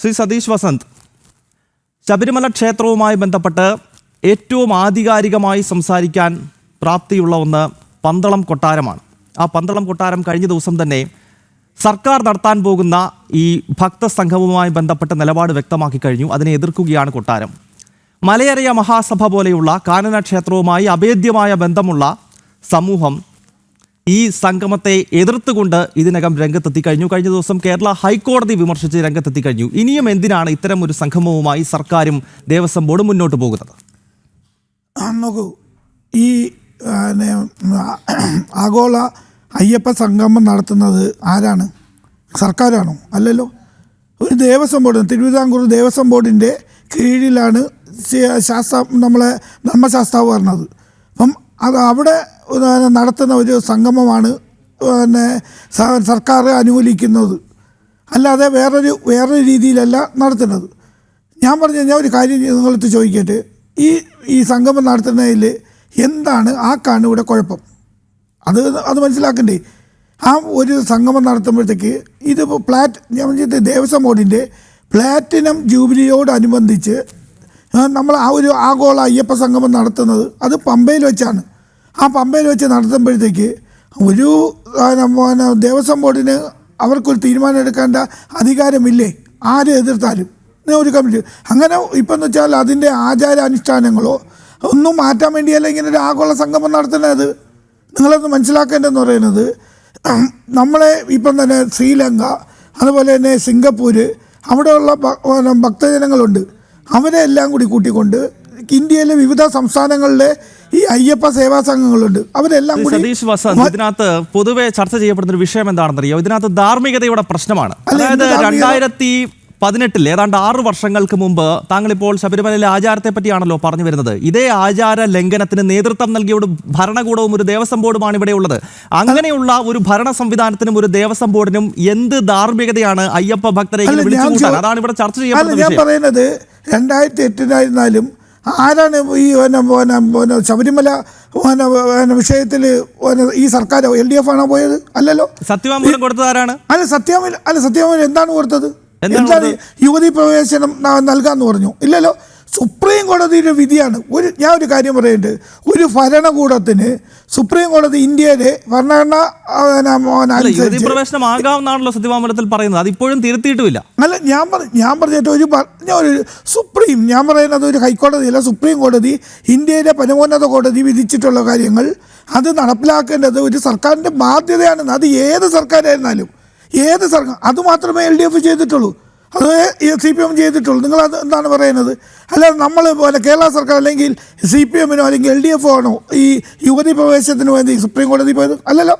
ശ്രീ സതീഷ് വസന്ത് ശബരിമല ക്ഷേത്രവുമായി ബന്ധപ്പെട്ട് ഏറ്റവും ആധികാരികമായി സംസാരിക്കാൻ പ്രാപ്തിയുള്ള ഒന്ന് പന്തളം കൊട്ടാരമാണ്. ആ പന്തളം കൊട്ടാരം കഴിഞ്ഞ ദിവസം തന്നെ സർക്കാർ നടത്താൻ പോകുന്ന ഈ ഭക്തസംഘവുമായി ബന്ധപ്പെട്ട നിലപാട് വ്യക്തമാക്കി കഴിഞ്ഞു. അതിനെ എതിർക്കുകയാണ് കൊട്ടാരം. മലയരയ മഹാസഭ പോലെയുള്ള കാനന ക്ഷേത്രവുമായി അഭേദ്യമായ ബന്ധമുള്ള സമൂഹം ഈ സംഗമത്തെ എതിർത്തുകൊണ്ട് ഇതിനകം രംഗത്തെത്തി കഴിഞ്ഞു. കഴിഞ്ഞ ദിവസം കേരള ഹൈക്കോടതി വിമർശിച്ച് രംഗത്തെത്തി കഴിഞ്ഞു. ഇനിയും എന്തിനാണ് ഇത്തരം ഒരു സംഗമവുമായി സർക്കാരും ദേവസ്വം ബോർഡും മുന്നോട്ട് പോകുന്നത്? നോക്കൂ. ഈ ആഗോള അയ്യപ്പ സംഗമം നടത്തുന്നത് ആരാണ്? സർക്കാരാണോ? അല്ലല്ലോ. ഒരു ദേവസ്വം ബോർഡ് തിരുവിതാംകൂർ ദേവസ്വം ബോർഡിന്റെ കീഴിലാണ് ശാസ്ത്ര നമ്മളെ ധർമ്മശാസ്ത്രാവ് പറഞ്ഞത്. അപ്പം അത് അവിടെ നടത്തുന്ന ഒരു സംഗമമാണ് പിന്നെ സർക്കാർ അനുകൂലിക്കുന്നത്. അല്ലാതെ വേറൊരു വേറൊരു രീതിയിലല്ല നടത്തുന്നത്. ഞാൻ പറഞ്ഞു ഞാൻ ഒരു കാര്യം നിങ്ങളടുത്ത് ചോദിക്കട്ടെ. ഈ ഈ സംഗമം നടത്തുന്നതിൽ എന്താണ് ആ ഇവിടെ കുഴപ്പം? അത് അത് മനസ്സിലാക്കണ്ടേ. ആ ഒരു സംഗമം നടത്തുമ്പോഴത്തേക്ക് ഇത് പ്ലാറ്റ് ഞാൻ ദേവസ്വം ബോർഡിന്റെ പ്ലാറ്റിനം ജൂബിലിയോടനുബന്ധിച്ച് നമ്മൾ ആ ഒരു ആഗോള അയ്യപ്പ സംഗമം നടത്തുന്നത് അത് പമ്പയിൽ വെച്ചാണ്. ആ പമ്പയിൽ വെച്ച് നടത്തുമ്പോഴത്തേക്ക് ഒരു പിന്നെ ദേവസ്വം ബോർഡിന് അവർക്കൊരു തീരുമാനം എടുക്കേണ്ട അധികാരമില്ലേ? ആര് എതിർത്താലും? ഒരു കമ്മിറ്റി. അങ്ങനെ ഇപ്പം എന്ന് വെച്ചാൽ അതിന്റെ ആചാരാനുഷ്ഠാനങ്ങളോ ഒന്നും മാറ്റാൻ വേണ്ടിയല്ല ഇങ്ങനെ ഒരു ആഗോള സംഗമം നടത്തുന്നത്. നിങ്ങളൊന്ന് മനസ്സിലാക്കേണ്ടതെന്ന് പറയുന്നത് നമ്മളെ ഇപ്പം തന്നെ ശ്രീലങ്ക അതുപോലെ തന്നെ സിംഗപ്പൂർ അവിടെയുള്ള ഭക്തജനങ്ങളുണ്ട്. അവരെ എല്ലാം കൂടി കൂട്ടിക്കൊണ്ട് ഇന്ത്യയിലെ വിവിധ സംസ്ഥാനങ്ങളിലെ ഈ അയ്യപ്പ സേവാ സംഘങ്ങളുണ്ട് അവരെല്ലാം കൂടി സതീഷ് വസന്ത് ഇതിനകത്ത് പൊതുവെ ചർച്ച ചെയ്യപ്പെടുന്ന ഒരു വിഷയം എന്താണെന്നറിയോ? ഇതിനകത്ത് ധാർമ്മികതയുടെ പ്രശ്നമാണ്. അതായത്? രണ്ടായിരത്തി പതിനെട്ടിൽ ഏതാണ്ട് ആറു വർഷങ്ങൾക്ക് മുമ്പ് താങ്കൾ ഇപ്പോൾ ശബരിമലയിലെ ആചാരത്തെ പറ്റിയാണല്ലോ പറഞ്ഞു വരുന്നത്. ഇതേ ആചാര ലംഘനത്തിന് നേതൃത്വം നൽകിയ ഒരു ഭരണകൂടവും ഒരു ദേവസ്വം ബോർഡുമാണ് ഇവിടെ ഉള്ളത്. അങ്ങനെയുള്ള ഒരു ഭരണ സംവിധാനത്തിനും ഒരു ദേവസ്വം ബോർഡിനും എന്ത് ധാർമ്മികതയാണ് അയ്യപ്പ ഭക്തരെ വിളിച്ചുകൂട്ടാൻ? അതാണ് ഇവിടെ ചർച്ച അല്ല ചെയ്യപ്പെടുന്ന ഞാൻ വിഷയം. പറയുന്നത് രണ്ടായിരത്തി എട്ടിനായിരുന്നാലും ആരാണ് ഈ പിന്നെ പിന്നെ പിന്നെ ശബരിമല പിന്നെ വിഷയത്തിൽ ഈ സർക്കാർ എൽ ഡി എഫ് ആണോ പോയത്? അല്ലല്ലോ. സത്യവാങ്മൂലം കൊടുത്തത് ആരാണ്? അല്ല സത്യവാങ്മൂലം അല്ല സത്യവാങ്മൂലം എന്താണ് കൊടുത്തത്? എന്താണ് എന്താണ് യുവതി പ്രവേശനം നൽകാന്ന് പറഞ്ഞു. ഇല്ലല്ലോ. സുപ്രീം കോടതിയുടെ വിധിയാണ്. ഒരു ഞാൻ ഒരു കാര്യം പറയുന്നുണ്ട്. ഒരു ഭരണകൂടത്തിന് സുപ്രീം കോടതി ഇന്ത്യയിലെ ഭരണഘടന ആ, പിന്നെ, പിന്നെ അല്ല യുവതി അനുസരിച്ച് പ്രവേശനം ആകാമെന്നാണല്ലോ സത്യവാങ്മൂലത്തിൽ പറയുന്നത്. അതിപ്പോഴും തിരുത്തിയിട്ടുമില്ല അല്ല ഞാൻ ഞാൻ പറഞ്ഞിട്ട് ഒരു ഞാൻ ഒരു സുപ്രീം ഞാൻ പറയുന്നത് ഒരു ഹൈക്കോടതിയല്ല. സുപ്രീം കോടതി ഇന്ത്യയിലെ പരമോന്നത കോടതി വിധിച്ചിട്ടുള്ള കാര്യങ്ങൾ അത് നടപ്പിലാക്കേണ്ടത് ഒരു സർക്കാരിന്റെ ബാധ്യതയാണെന്ന്. അത് ഏത് സർക്കാരായിരുന്നാലും. ഏത് സർക്കാർ അത് മാത്രമേ എൽ ഡി എഫ് ചെയ്തിട്ടുള്ളൂ. അത് സി പി എം ചെയ്തിട്ടുള്ളൂ. നിങ്ങൾ എന്താണ് പറയുന്നത്? അല്ലാതെ നമ്മൾ പോലെ കേരള സർക്കാർ അല്ലെങ്കിൽ സി പി എമ്മിനോ അല്ലെങ്കിൽ എൽ ഡി എഫോ ആണോ ഈ യുവതി പ്രവേശനത്തിന് വേണ്ടി സുപ്രീം കോടതി പോയത്? അല്ലല്ലോ.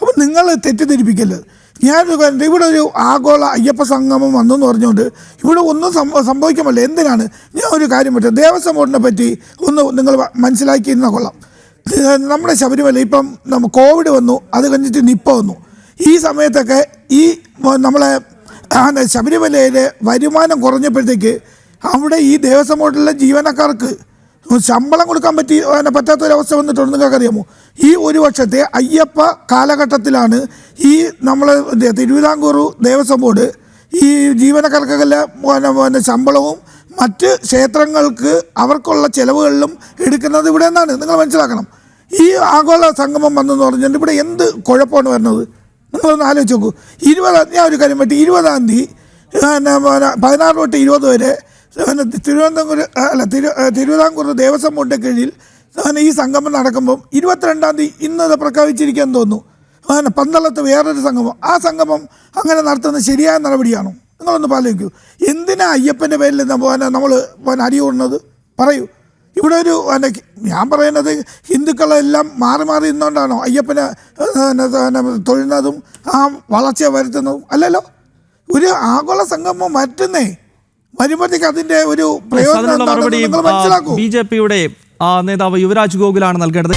അപ്പം നിങ്ങൾ തെറ്റിദ്ധരിപ്പിക്കരുത്. ഞാൻ ഇവിടെ ഒരു ആഗോള അയ്യപ്പ സംഗമം വന്നെന്ന് പറഞ്ഞുകൊണ്ട് ഇവിടെ ഒന്നും സംഭ- സംഭവിക്കുമല്ല. എന്തിനാണ്? ഞാൻ ഒരു കാര്യം പറ്റും ദേവസ്വം ബോർഡിനെ പറ്റി ഒന്ന് നിങ്ങൾ മനസ്സിലാക്കി എന്ന കൊള്ളാം. നമ്മുടെ ശബരിമല ഇപ്പം കോവിഡ് വന്നു. അത് കഴിഞ്ഞിട്ട് നിപ്പ വന്നു. ഈ സമയത്തൊക്കെ ഈ നമ്മളെ ശബരിമലയിൽ വരുമാനം കുറഞ്ഞപ്പോഴത്തേക്ക് അവിടെ ഈ ദേവസ്വം ബോർഡിലെ ജീവനക്കാർക്ക് ശമ്പളം കൊടുക്കാൻ പറ്റി പറ്റാത്തൊരവസ്ഥ വന്നിട്ടുണ്ട് നിങ്ങൾക്കറിയാമോ ഈ ഒരു വർഷത്തെ അയ്യപ്പ കാലഘട്ടത്തിലാണ് ഈ നമ്മൾ തിരുവിതാംകൂർ ദേവസ്വം ബോർഡ് ഈ ജീവനക്കാർക്കെല്ലാം ശമ്പളവും മറ്റ് ക്ഷേത്രങ്ങൾക്ക് അവർക്കുള്ള ചെലവുകളിലും എടുക്കുന്നത് ഇവിടെ നിന്നാണ് നിങ്ങൾ മനസ്സിലാക്കണം. ഈ ആഗോള സംഗമം വന്നെന്ന് പറഞ്ഞിട്ട് ഇവിടെ എന്ത് കുഴപ്പമാണ് വരുന്നത്? നിങ്ങളൊന്ന് ആലോചിച്ച് നോക്കൂ. ഇരുപതാം ഞാൻ ഒരു കാര്യം പറ്റി ഇരുപതാം തീയതി പതിനാറ് തൊട്ട് ഇരുപത് വരെ തിരുവനന്തപുരം അല്ല തിരു തിരുവിതാംകൂർ ദേവസ്വം ബോർഡിന്റെ കീഴിൽ ഈ സംഗമം നടക്കുമ്പം ഇരുപത്തിരണ്ടാം തീയതി ഇന്നത് പ്രഖ്യാപിച്ചിരിക്കാൻ തോന്നുന്നു. അങ്ങനെ പന്തളത്ത് വേറൊരു സംഗമം. ആ സംഗമം അങ്ങനെ നടത്തുന്ന ശരിയായ നടപടിയാണോ? നിങ്ങളൊന്ന് പാലിക്കൂ എന്തിനാ അയ്യപ്പന്റെ പേരിൽ നമ്മൾ പിന്നെ അടികൂടുന്നത്? പറയൂ. ഇവിടെ ഒരു പിന്നെ ഞാൻ പറയുന്നത് ഹിന്ദുക്കളെല്ലാം മാറി മാറി നിന്നുകൊണ്ടാണോ അയ്യപ്പനെ തൊഴുന്നതും ആ വളർച്ച വരുത്തുന്നതും അല്ലല്ലോ. ഒരു ആഗോള സംഗമം മറ്റുന്നേ. വരുമ്പോഴത്തേക്ക് അതിന്റെ ഒരു പ്രയോജനം ബി ജെ പിയുടെ നേതാവ് യുവരാജ് ഗോകുലാണ് നൽകേണ്ടത്.